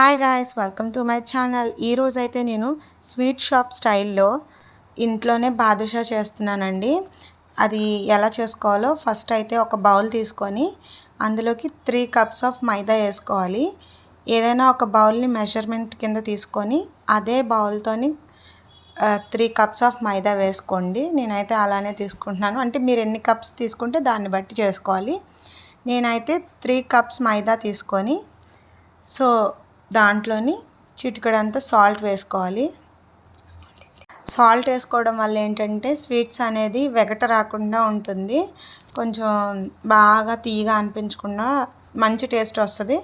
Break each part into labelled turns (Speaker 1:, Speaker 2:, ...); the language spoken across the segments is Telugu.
Speaker 1: Hi guys welcome to my channel ఈరోజు అయితే నేను స్వీట్ షాప్ స్టైల్లో ఇంట్లోనే బాదుషా చేస్తున్నానండి. అది ఎలా చేసుకోవాలో ఫస్ట్ అయితే ఒక బౌల్ తీసుకొని అందులోకి త్రీ కప్స్ ఆఫ్ మైదా వేసుకోవాలి. ఏదైనా ఒక బౌల్ని మెజర్మెంట్ కింద తీసుకొని అదే బౌల్తోని త్రీ కప్స్ ఆఫ్ మైదా వేసుకోండి. నేనైతే అలానే తీసుకుంటున్నాను. అంటే మీరు ఎన్ని కప్స్ తీసుకుంటే దాన్ని బట్టి చేసుకోవాలి. నేనైతే త్రీ కప్స్ మైదా తీసుకొని సో దాంట్లోని చిటికెడంత సాల్ట్ వేసుకోవాలి. సాల్ట్ వేసుకోవడం వల్ల ఏంటంటే స్వీట్స్ అనేది వెగట రాకుండా ఉంటుంది. కొంచెం బాగా తీయగా అనిపించకుండా మంచి టేస్ట్ వస్తుంది.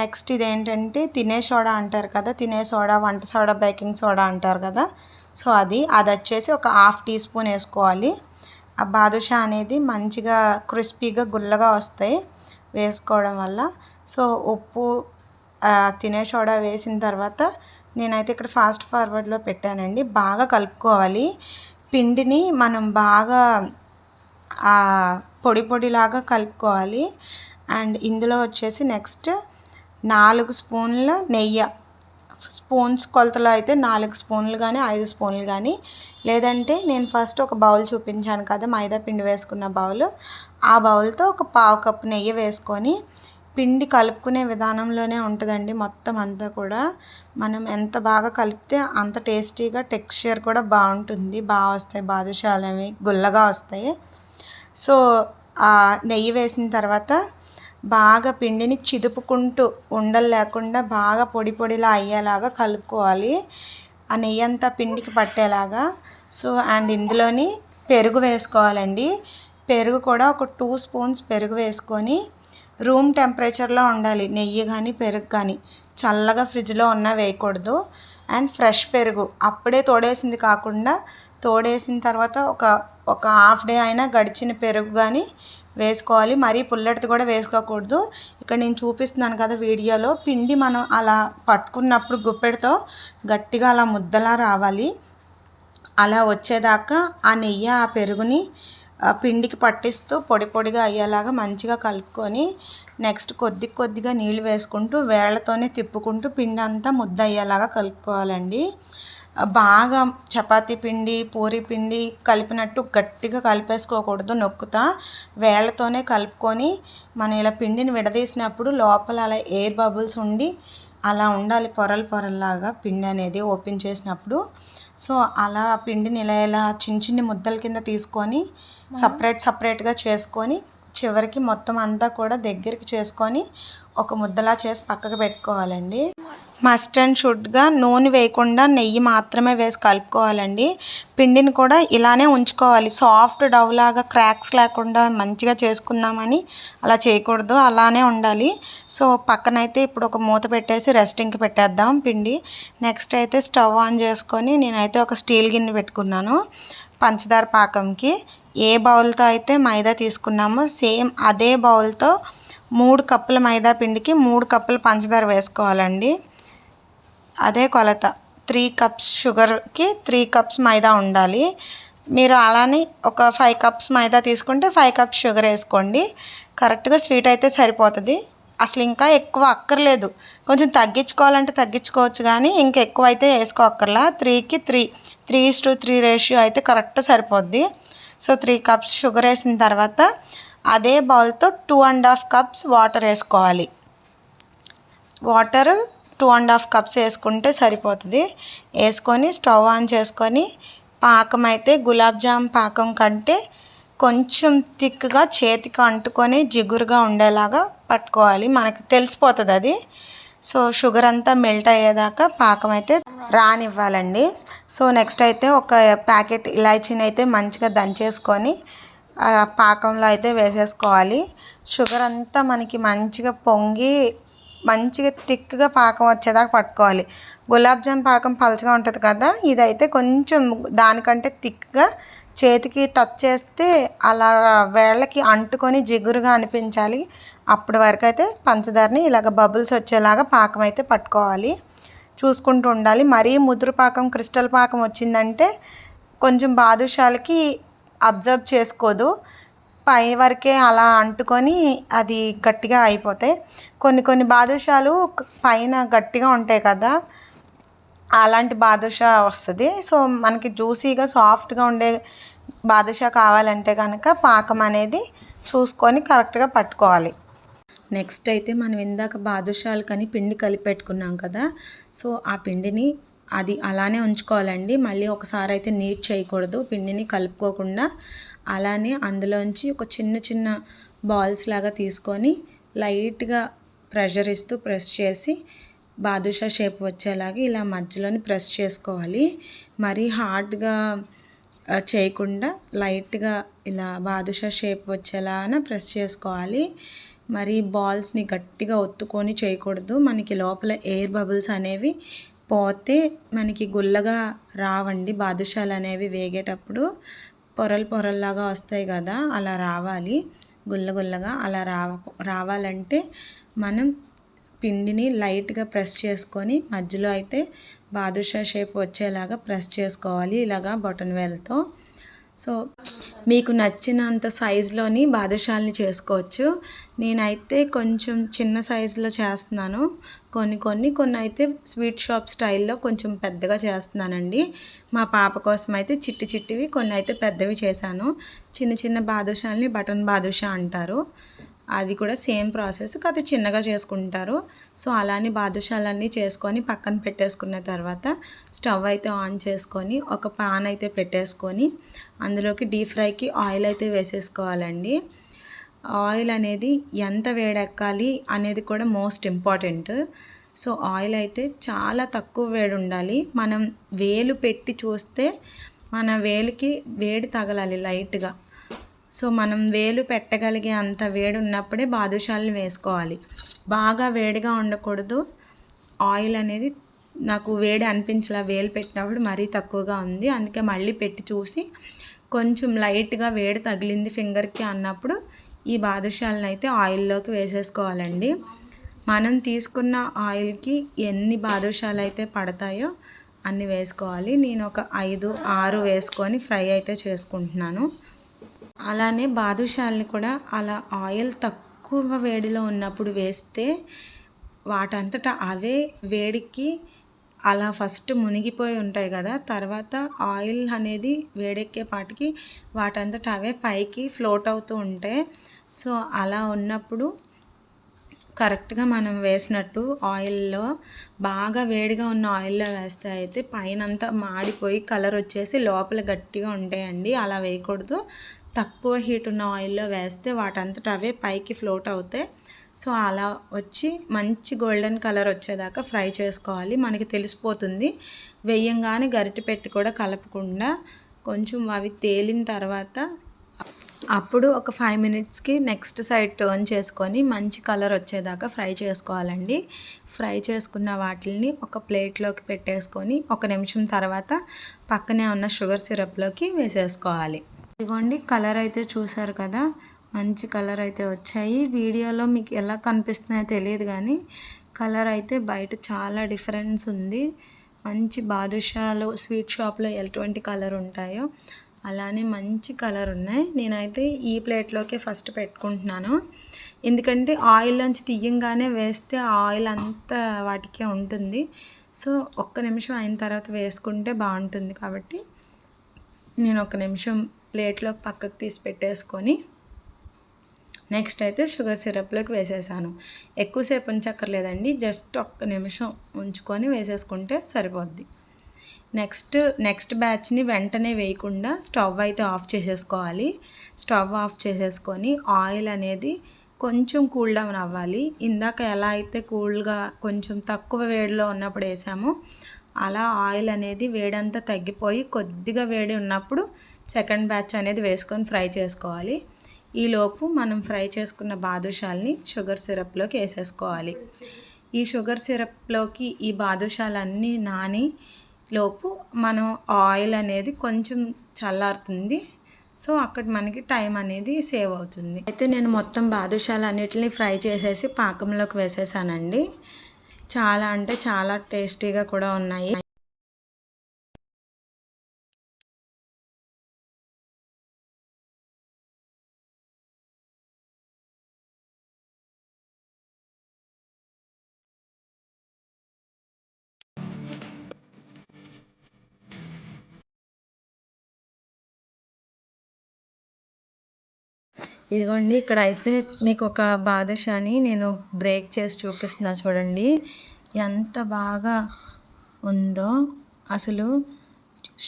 Speaker 1: నెక్స్ట్ ఇదేంటంటే తినే సోడా అంటారు కదా తినే సోడా వంట సోడా బేకింగ్ సోడా అంటారు కదా. సో అది అది వచ్చేసి ఒక హాఫ్ టీ స్పూన్ వేసుకోవాలి. ఆ బాదుషా అనేది మంచిగా క్రిస్పీగా గుల్లగా వస్తాయి వేసుకోవడం వల్ల. సో ఉప్పు తినే సోడా వేసిన తర్వాత నేనైతే ఇక్కడ ఫాస్ట్ ఫార్వర్డ్లో పెట్టానండి. బాగా కలుపుకోవాలి. పిండిని మనం బాగా పొడి పొడిలాగా కలుపుకోవాలి. అండ్ ఇందులో వచ్చేసి నెక్స్ట్ నాలుగు స్పూన్ల నెయ్యి. స్పూన్స్ కొలతలో అయితే నాలుగు స్పూన్లు కానీ ఐదు స్పూన్లు కానీ లేదంటే నేను ఫస్ట్ ఒక బౌల్ చూపించాను కదా మైదా పిండి వేసుకున్న బౌల్. ఆ బౌల్తో ఒక పావు కప్పు నెయ్యి వేసుకొని పిండి కలుపుకునే విధానంలోనే ఉంటుందండి. మొత్తం అంతా కూడా మనం ఎంత బాగా కలిపితే అంత టేస్టీగా టెక్స్చర్ కూడా బాగుంటుంది. బాగా వస్తాయి బాదుషాలు అవి గుల్లగా వస్తాయి. సో ఆ నెయ్యి వేసిన తర్వాత బాగా పిండిని చిదుపుకుంటూ ఉండలు లేకుండా బాగా పొడి పొడిలా అయ్యేలాగా కలుపుకోవాలి. ఆ నెయ్యి అంతా పిండికి పట్టేలాగా. సో అండ్ ఇందులోని పెరుగు వేసుకోవాలండి. పెరుగు కూడా ఒక టూ స్పూన్స్ పెరుగు వేసుకొని రూమ్ టెంపరేచర్లో ఉండాలి. నెయ్యి కానీ పెరుగు కానీ చల్లగా ఫ్రిడ్జ్లో ఉన్న వేయకూడదు. అండ్ ఫ్రెష్ పెరుగు. అప్పుడే తోడేసింది కాకుండా తోడేసిన తర్వాత ఒక ఒక హాఫ్ డే అయినా గడిచిన పెరుగు కానీ వేసుకోవాలి. మరీ పుల్లటిది కూడా వేసుకోకూడదు. ఇక్కడ నేను చూపిస్తున్నాను కదా వీడియోలో. పిండి మనం అలా పట్టుకున్నప్పుడు గుప్పెడితో గట్టిగా అలా ముద్దలా రావాలి. అలా వచ్చేదాకా ఆ నెయ్యి ఆ పెరుగుని పిండికి పట్టిస్తూ పొడి పొడిగా అయ్యేలాగా మంచిగా కలుపుకొని నెక్స్ట్ కొద్ది కొద్దిగా నీళ్ళు వేసుకుంటూ వేళ్ళతోనే తిప్పుకుంటూ పిండి అంతా ముద్ద అయ్యేలాగా కలుపుకోవాలండి. బాగా చపాతీ పిండి పూరి పిండి కలిపినట్టు గట్టిగా కలిపేసుకోకూడదు నొక్కుతా. వేళ్ళతోనే కలుపుకొని మనం ఇలా పిండిని విడదీసినప్పుడు లోపల అలా ఎయిర్ బబుల్స్ ఉండి అలా ఉండాలి పొరలు పొరల్లాగా పిండి అనేది ఓపెన్ చేసినప్పుడు. సో అలా పిండిని ఇలా ఇలా చిన్న చిన్న ముద్దల కింద తీసుకొని సపరేట్ సపరేట్గా చేసుకొని చివరికి మొత్తం అంతా కూడా దగ్గరికి చేసుకొని ఒక ముద్దలా చేసి పక్కకు పెట్టుకోవాలండి. మస్ట్ అండ్ షుడ్గా నూనె వేయకుండా నెయ్యి మాత్రమే వేసి కలుపుకోవాలండి. పిండిని కూడా ఇలానే ఉంచుకోవాలి. సాఫ్ట్ డవ్ లాగా క్రాక్స్ లేకుండా మంచిగా చేసుకుందామని అలా చేయకూడదు. అలానే ఉండాలి. సో పక్కనైతే ఇప్పుడు ఒక మూత పెట్టేసి రెస్టింగ్కి పెట్టేద్దాం పిండి. నెక్స్ట్ అయితే స్టవ్ ఆన్ చేసుకొని నేనైతే ఒక స్టీల్ గిన్నె పెట్టుకున్నాను పంచదార పాకంకి. ఏ బౌల్తో అయితే మైదా తీసుకున్నామో సేమ్ అదే బౌల్తో మూడు కప్పుల మైదా పిండికి మూడు కప్పుల పంచదార వేసుకోవాలండి. అదే కొలత. త్రీ కప్స్ షుగర్కి త్రీ కప్స్ మైదా ఉండాలి. మీరు అలానే ఒక ఫైవ్ కప్స్ మైదా తీసుకుంటే ఫైవ్ కప్స్ షుగర్ వేసుకోండి. కరెక్ట్గా స్వీట్ అయితే సరిపోతుంది. అసలు ఇంకా ఎక్కువ అక్కర్లేదు. కొంచెం తగ్గించుకోవాలంటే తగ్గించుకోవచ్చు కానీ ఇంకా ఎక్కువ అయితే వేసుకోక్కర్లా. త్రీకి three three is to three ratio అయితే కరెక్ట్ సరిపోద్ది. సో త్రీ కప్స్ షుగర్ వేసిన తర్వాత అదే బౌల్తో two and half cups water వేసుకోవాలి. Water two and half cups వేసుకుంటే సరిపోతుంది. వేసుకొని స్టవ్ ఆన్ చేసుకొని పాకం అయితే గులాబ్ జామ్ పాకం కంటే కొంచెం థిక్గా చేతికి అంటుకొని జిగురుగా ఉండేలాగా పట్టుకోవాలి. మనకి తెలిసిపోతుంది అది. సో షుగర్ అంతా మెల్ట్ అయ్యేదాకా పాకం అయితే రానివ్వాలండి. సో నెక్స్ట్ అయితే ఒక ప్యాకెట్ ఇలాచీని అయితే మంచిగా దంచేసుకొని పాకంలో అయితే వేసేసుకోవాలి. షుగర్ అంతా మనకి మంచిగా పొంగి మంచిగా థిక్గా పాకం వచ్చేదాకా పట్టుకోవాలి. గులాబ్ జామ్ పాకం పలచగా ఉంటుంది కదా ఇదైతే కొంచెం దానికంటే థిక్గా చేతికి టచ్ చేస్తే అలా వేళ్ళకి అంటుకొని జిగురుగా అనిపించాలి. అప్పటి వరకు అయితే పంచదారని ఇలాగ బబుల్స్ వచ్చేలాగా పాకం అయితే పట్టుకోవాలి. చూసుకుంటూ ఉండాలి. మరీ ముదురు పాకం క్రిస్టల్ పాకం వచ్చిందంటే కొంచెం బాదుషాలకి అబ్జర్వ్ చేసుకోదు. పై వరకే అలా అంటుకొని అది గట్టిగా అయిపోతాయి. కొన్ని కొన్ని బాదుషాలు పైన గట్టిగా ఉంటాయి కదా అలాంటి బాదుషా వస్తుంది. సో మనకి జ్యూసీగా సాఫ్ట్గా ఉండే బాదుషా కావాలంటే కనుక పాకం అనేది చూసుకొని కరెక్ట్గా పట్టుకోవాలి. నెక్స్ట్ అయితే మనం ఇందాక బాదుషాలు కానీ పిండి కలిపి పెట్టుకున్నాం కదా సో ఆ పిండిని అది అలానే ఉంచుకోవాలండి. మళ్ళీ ఒకసారి అయితే నీట్ చేయకూడదు. పిండిని కలుపుకోకుండా అలానే అందులోంచి ఒక చిన్న చిన్న బాల్స్ లాగా తీసుకొని లైట్గా ప్రెషర్ ఇస్తూ ప్రెస్ చేసి బాదుషా షేప్ వచ్చేలాగా ఇలా మధ్యలోని ప్రెస్ చేసుకోవాలి. మరీ హార్డ్గా చేయకుండా లైట్గా ఇలా బాదుషా షేప్ వచ్చేలాగా ప్రెస్ చేసుకోవాలి. మరి బాల్స్ని గట్టిగా ఒత్తుకొని చేయకూడదు. మనకి లోపల ఎయిర్ బబుల్స్ అనేవి పోతే మనకి గుల్లగా రావండి. బాదుషాలు అనేవి వేగేటప్పుడు పొరలు పొరల్లాగా వస్తాయి కదా అలా రావాలి. గుల్ల గుల్లగా అలా రావ రావాలంటే మనం పిండిని లైట్గా ప్రెస్ చేసుకొని మధ్యలో అయితే బాదుషా షేప్ వచ్చేలాగా ప్రెస్ చేసుకోవాలి. ఇలాగా బటన్ వేల్తో సో మీకు నచ్చినంత సైజులోని బాదుషాల్ని చేసుకోవచ్చు. నేనైతే కొంచెం చిన్న సైజులో చేస్తున్నాను. కొన్ని కొన్ని కొన్ని అయితే స్వీట్ షాప్ స్టైల్లో కొంచెం పెద్దగా చేస్తున్నానండి. మా పాప కోసం అయితే చిట్టి చిట్టివి కొన్ని అయితే పెద్దవి చేశాను. చిన్న చిన్న బాదుషాల్ని బటన్ బాదుషా అంటారు. అది కూడా సేమ్ ప్రాసెస్ కాదు చిన్నగా చేసుకుంటారు. సో అలానే బాదుషాలన్నీ చేసుకొని పక్కన పెట్టేసుకున్న తర్వాత స్టవ్ అయితే ఆన్ చేసుకొని ఒక పాన్ అయితే పెట్టేసుకొని అందులోకి డీప్ ఫ్రైకి ఆయిల్ అయితే వేసేసుకోవాలండి. ఆయిల్ అనేది ఎంత వేడెక్కాలి అనేది కూడా మోస్ట్ ఇంపార్టెంట్. సో ఆయిల్ అయితే చాలా తక్కువ వేడి ఉండాలి. మనం వేలు పెట్టి చూస్తే మన వేలికి వేడి తగలాలి లైట్గా. సో మనం వేలు పెట్టగలిగే అంత వేడి ఉన్నప్పుడే బాదుషాలను వేసుకోవాలి. బాగా వేడిగా ఉండకూడదు. ఆయిల్ అనేది నాకు వేడి అనిపించలా వేలు పెట్టినప్పుడు మరీ తక్కువగా ఉంది. అందుకే మళ్ళీ పెట్టి చూసి కొంచెం లైట్గా వేడి తగిలింది ఫింగర్కి అన్నప్పుడు ఈ బాదుషాలను అయితే ఆయిల్లోకి వేసేసుకోవాలండి. మనం తీసుకున్న ఆయిల్కి ఎన్ని బాదుషాలు అయితే పడతాయో అన్ని వేసుకోవాలి. నేను ఒక ఐదు ఆరు వేసుకొని ఫ్రై అయితే చేసుకుంటున్నాను. అలానే బాదుషాల్ని కూడా అలా ఆయిల్ తక్కువ వేడిలో ఉన్నప్పుడు వేస్తే వాటంతటా అవే వేడికి అలా ఫస్ట్ మునిగిపోయి ఉంటాయి కదా తర్వాత ఆయిల్ అనేది వేడెక్కేపాటికి వాటంతట అవే పైకి ఫ్లోట్ అవుతూ ఉంటాయి సో అలా ఉన్నప్పుడు కరెక్ట్గా మనం వేసినట్టు ఆయిల్లో బాగా వేడిగా ఉన్న ఆయిల్లో వేస్తే అయితే పైన అంతా మాడిపోయి కలర్ వచ్చేసి లోపల గట్టిగా ఉంటాయండి. అలా వేయకూడదు. తక్కువ హీట్ ఉన్న ఆయిల్లో వేస్తే వాటంతట అవే పైకి ఫ్లోట్ అవుతాయి. సో అలా వచ్చి మంచి గోల్డెన్ కలర్ వచ్చేదాకా ఫ్రై చేసుకోవాలి. మనకి తెలిసిపోతుంది. వెయ్యంగానే గరిటె పెట్టి కూడా కలపకుండా కొంచెం అవి తేలిన తర్వాత అప్పుడు ఒక ఫైవ్ మినిట్స్కి నెక్స్ట్ సైడ్ టర్న్ చేసుకొని మంచి కలర్ వచ్చేదాకా ఫ్రై చేసుకోవాలండి. ఫ్రై చేసుకున్న వాటిని ఒక ప్లేట్లోకి పెట్టేసుకొని ఒక నిమిషం తర్వాత పక్కనే ఉన్న షుగర్ సిరప్లోకి వేసేసుకోవాలి. ఇదిగోండి కలర్ అయితే చూసారు కదా? మంచి కలర్ అయితే వచ్చాయి. వీడియోలో మీకు ఎలా కనిపిస్తున్నాయో తెలియదు కానీ కలర్ అయితే బయట చాలా డిఫరెన్స్ ఉంది. మంచి బాదుషాలు స్వీట్ షాప్లో ఎటువంటి కలర్ ఉంటాయో అలానే మంచి కలర్ ఉన్నాయి. నేనైతే ఈ ప్లేట్లోకే ఫస్ట్ పెట్టుకుంటున్నాను. ఎందుకంటే ఆయిల్ నుంచి తీయంగానే వేస్తే ఆయిల్ అంతా వాటికే ఉంటుంది. సో ఒక్క నిమిషం అయిన తర్వాత వేసుకుంటే బాగుంటుంది కాబట్టి నేను ఒక నిమిషం ప్లేట్లో పక్కకు తీసి పెట్టేసుకొని నెక్స్ట్ అయితే షుగర్ సిరప్లోకి వేసేసాను. ఎక్కువసేపు ఉంచక్కర్లేదండి. జస్ట్ ఒక్క నిమిషం ఉంచుకొని వేసేసుకుంటే సరిపోద్ది. నెక్స్ట్ నెక్స్ట్ బ్యాచ్ని వెంటనే వేయకుండా స్టవ్ అయితే ఆఫ్ చేసేసుకోవాలి. స్టవ్ ఆఫ్ చేసేసుకొని ఆయిల్ అనేది కొంచెం కూల్ డౌన్ అవ్వాలి. ఇందాక ఎలా అయితే కూల్గా కొంచెం తక్కువ వేడిలో ఉన్నప్పుడు వేసామో అలా ఆయిల్ అనేది వేడంతా తగ్గిపోయి కొద్దిగా వేడి ఉన్నప్పుడు సెకండ్ బ్యాచ్ అనేది వేసుకొని ఫ్రై చేసుకోవాలి. ఈలోపు మనం ఫ్రై చేసుకున్న బాదుషాల్ని షుగర్ సిరప్లోకి వేసేసుకోవాలి. ఈ షుగర్ సిరప్లోకి ఈ బాదుషాలన్నీ నాని లోపు మనం ఆయిల్ అనేది కొంచెం చల్లారుతుంది. సో అక్కడ మనకి టైం అనేది సేవ్ అవుతుంది. అయితే నేను మొత్తం బాదుషాలు అన్నిటిని ఫ్రై చేసేసి పాకంలోకి వేసేసానండి. చాలా అంటే చాలా టేస్టీగా కూడా ఉన్నాయి. ఇదిగోండి ఇక్కడ అయితే మీకు ఒక బాదుషాని నేను బ్రేక్ చేసి చూపిస్తున్నా చూడండి. ఎంత బాగా ఉందో అసలు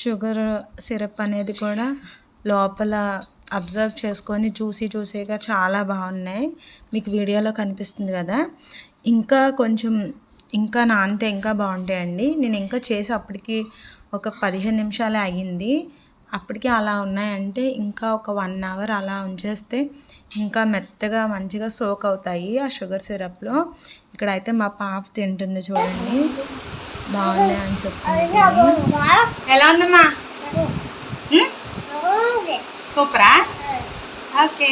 Speaker 1: షుగర్ సిరప్ అనేది కూడా లోపల అబ్జర్వ్ చేసుకొని చూసి చూసేగా చాలా బాగున్నాయి. మీకు వీడియోలో కనిపిస్తుంది కదా. ఇంకా కొంచెం ఇంకా నానితే ఇంకా బాగుంటాయండి. నేను ఇంకా చేసి అప్పటికి ఒక పదిహేను నిమిషాలే అయ్యింది. అప్పటికే అలా ఉన్నాయంటే ఇంకా ఒక వన్ అవర్ అలా ఉంచేస్తే ఇంకా మెత్తగా మంచిగా సోక్ అవుతాయి ఆ షుగర్ సిరప్లో. ఇక్కడైతే మా పాప తింటుంది చూడండి. బాగున్నాయి అని చెప్తుంది ఎలా ఉందమ్మా? సూపరా? ఓకే.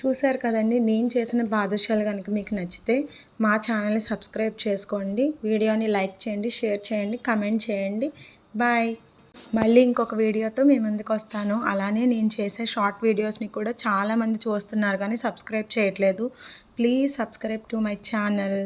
Speaker 1: చూశారు కదండి నేను చేసిన బాదుషాలు కనుక మీకు నచ్చితే మా ఛానల్ని సబ్స్క్రైబ్ చేసుకోండి. వీడియోని లైక్ చేయండి షేర్ చేయండి కమెంట్ చేయండి. బాయ్. మళ్ళీ ఇంకొక వీడియోతో మీ ముందుకు వస్తాను. అలానే నేను చేసే షార్ట్ వీడియోస్ని కూడా చాలామంది చూస్తున్నారు కానీ సబ్స్క్రైబ్ చేయట్లేదు. Please subscribe to my channel.